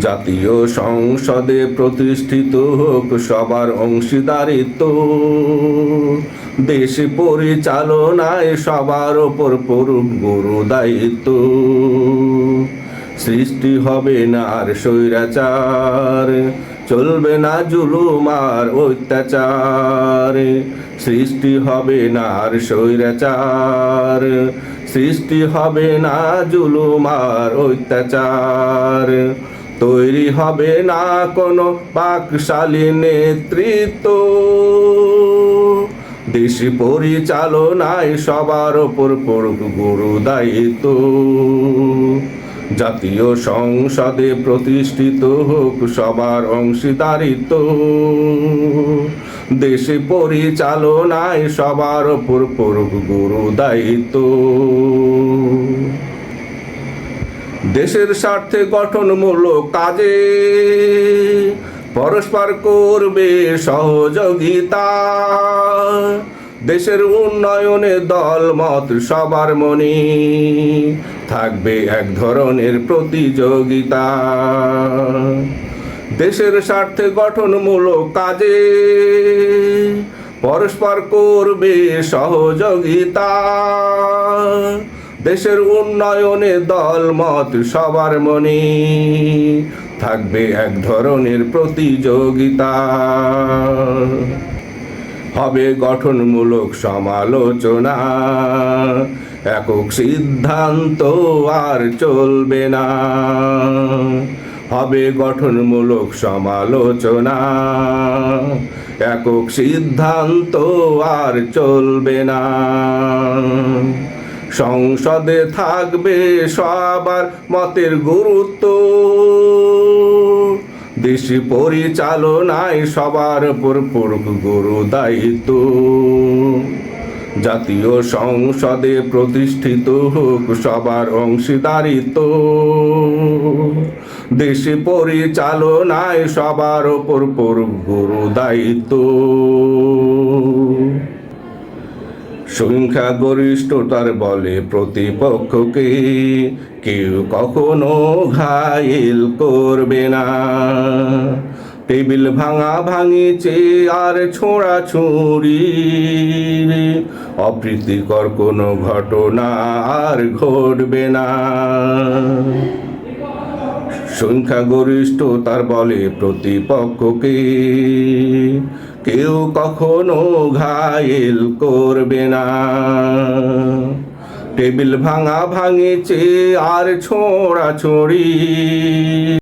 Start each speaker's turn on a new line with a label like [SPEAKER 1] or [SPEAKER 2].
[SPEAKER 1] জাতীয় সংসদে প্রতিষ্ঠিত হোক সবার অংশীদারিত্ব। দেশ পরিচালনায় সবার ওপর পড়ুক গুরু দায়িত্ব। সৃষ্টি হবে না আর স্বৈরাচার, চলবে না জুলুম আর অত্যাচার। সৃষ্টি হবে না আর স্বৈরাচার, সৃষ্টি হবে না জুলুম আর অত্যাচার। তৈরি হবে না কোনো পাকশালী নেতৃত্ব। দেশ পরিচালনায় সবার ওপর পড়ুক গুরু দায়িত্ব। জাতীয় সংসদে প্রতিষ্ঠিত হোক সবার অংশীদারিত্ব। দেশে পরিচালনায় সবার ওপর পড়ুক গুরু দায়িত্ব। দেশের স্বার্থে গঠনমূলক কাজে পরস্পর করবে সহযোগিতা। দেশের উন্নয়নে দল, মত, সবার মনে থাকবে এক ধরনের প্রতিযোগিতা। দেশের স্বার্থে গঠনমূলক কাজে পরস্পর করবে সহযোগিতা। দেশের উন্নয়নে দল মত সবার মনে। থাকবে এক ধরনের প্রতিযোগিতা। হবে গঠনমূলক সমালোচনা। একক সিদ্ধান্ত আর চলবে না। হবে গঠনমূলক সমালোচনা। একক সিদ্ধান্ত আর চলবে না। সংসদে থাকবে সবার মতের গুরুত্ব। দেশ পরিচালনায় সবার উপর পড়ুক গুরু দায়িত্ব। জাতীয় সংসদে প্রতিষ্ঠিত হোক সবার অংশীদারিত্ব। দেশ পরিচালনায় সবার ওপর পড়ুক গুরু দায়িত্ব। সংখ্যা গরিষ্ঠতার বলে প্রতিপক্ষকে কেউ কখনো ঘাইল করবে না। টেবিল ভাঙা ভাঙিছে আর ছোঁড়া ছুঁড়ি অপ্রীতিকর কোনো ঘটনা আর ঘটবে না। সংখ্যাগরিষ্ঠতার বলে প্রতিপক্ষকে কেউ কখনো ঘায়েল করবে না। টেবিল ভাঙা ভাঙেছে আর ছোঁড়া ছড়ি